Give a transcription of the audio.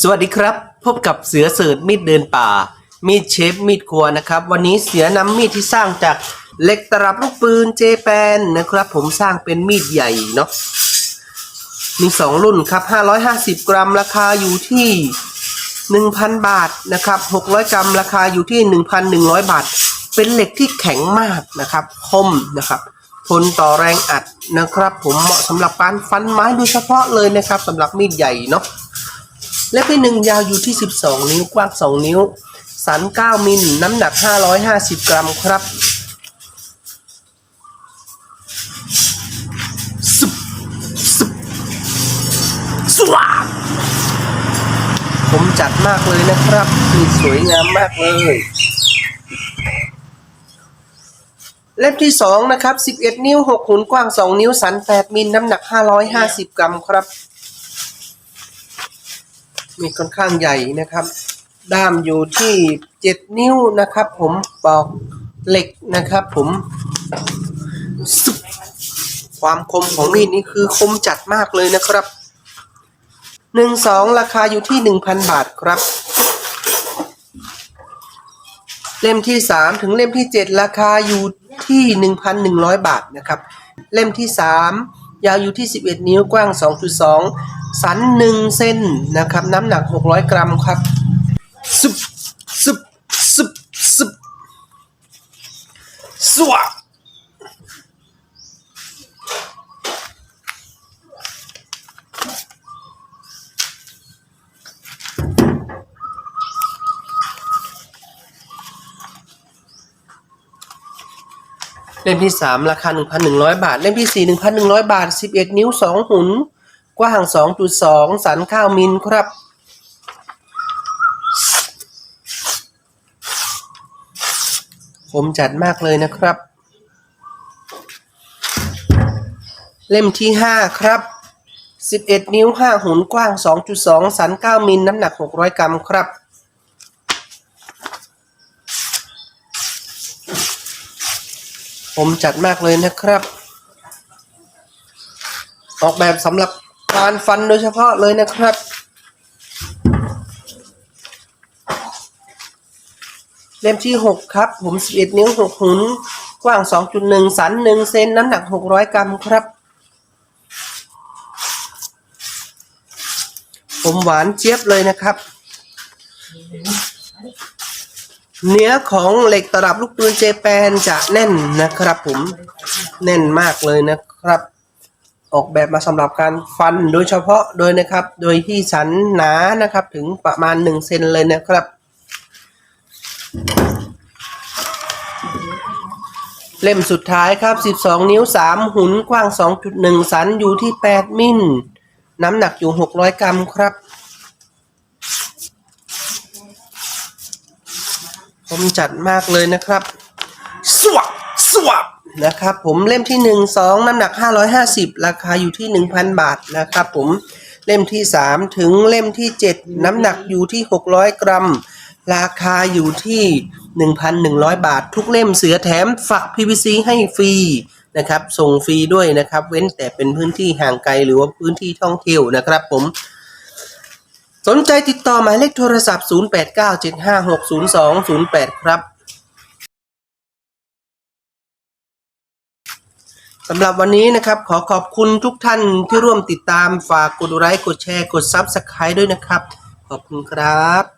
สวัสดีครับ พบกับเสือเสิร์ชมีดเดินป่า มีดเชฟมีดครัวนะครับ วันนี้เสือนำมีดที่สร้างจากเหล็กตลับลูกปืนเจแปนนะครับ ผมสร้างเป็นมีดใหญ่เนาะมีสองรุ่นครับ 550 กรัมราคาอยู่ที่ 1,000 บาทนะครับ 600 กรัมราคาอยู่ที่ 1,100 บาท เป็นเหล็กที่แข็งมากนะครับ คมนะครับทนต่อแรงอัดนะครับ ผมเหมาะสำหรับการฟันไม้โดยเฉพาะเลยนะครับสำหรับมีดใหญ่เนาะ เล็บที่หนึ่งยาวอยู่ที่ 12 นิ้วกว้าง 2 นิ้ว สัน 9 มิล น้ำหนัก 550 กรัมครับสุบสุบสวาบผมจัดมากเลยนะครับมีสวยงามมากเลยเล่มที่ 2 นะครับ 11 นิ้ว6หุนกว้าง 2 นิ้ว สัน 8 มิล น้ำหนัก 550 กรัมครับ มีค่อนข้างใหญ่นะครับ ด้ามอยู่ที่ 7 นิ้วนะครับ ผมปอกเหล็กนะครับ ผมความคมของมีดนี้คือคมจัดมากเลยนะครับหนึ่งสองราคาอยู่ที่หนึ่งพันบาทครับ เล่มที่สามถึงเล่มที่เจ็ดราคาอยู่ที่หนึ่งพันหนึ่งร้อยบาทนะครับ เล่มที่สาม ยาวอยู่ที่สิบเอ็ดนิ้วกว้างสองจุดสองสันหนึ่งเส้นนะครับ น้ำหนักหกร้อยกรัมครับซุบซุบซุบซุบสวบ เล่มที่สามราคาหนึ่งพันหนึ่งร้อยบาท เล่มที่สี่หนึ่งพันหนึ่งร้อยบาทสิบเอ็ดนิ้วสองหุน กว้างสองจุดสองสันเก้ามิลครับผมจัดมากเลยนะครับ เล่มที่ห้าครับสิบเอ็ดนิ้วห้าหุน กว้างสองจุดสองสันเก้ามิล น้ำหนักหกร้อยกรัมครับ ผมจัดมากเลยนะครับ ออกแบบสำหรับการฟันโดยเฉพาะเลยนะครับ เล่มที่ 6 ครับ ผม 11 นิ้ว 6 หุนกว้าง 2.1 สัน 1 เซนน้ำหนัก 600 กรัมครับ ผมหวานเจี๊ยบเลยนะครับ เนื้อของเหล็กตลับลูกปืนเจแปนจะแน่นนะครับผมแน่นมากเลยนะครับ ออกแบบมาสำหรับการฟันโดยเฉพาะโดยนะครับ โดยที่สันหนานะครับถึงประมาณ1เซนเลยนะครับ เล่มสุดท้ายครับ 12 นิ้ว 3 หุนกว้าง 2.1 สันอยู่ที่ 8 มิลน้ำหนักอยู่ 600 กรัมครับ ผมจัดมากเลยนะครับ สวับสวับนะครับ ผมเล่มที่หนึ่งสองน้ำหนัก 550 ราคาอยู่ที่ 1,000 บาทนะครับผมเล่มที่ 3 ถึงเล่มที่ 7 น้ำหนักอยู่ที่ 600 กรัม ราคาอยู่ที่ 1,100 บาท ทุกเล่มเสือแถมฝัก PVC ให้ฟรีนะครับส่งฟรีด้วยนะครับ เว้นแต่เป็นพื้นที่ห่างไกลหรือว่าพื้นที่ท่องเที่ยวนะครับผม สนใจติดต่อหมายเลขโทรศัพท์ 0897560208 ครับสำหรับวันนี้นะครับขอขอบคุณทุกท่านที่ร่วมติดตามฝากกดไลค์กดแชร์กด Subscribe ด้วยนะครับ ขอบคุณครับ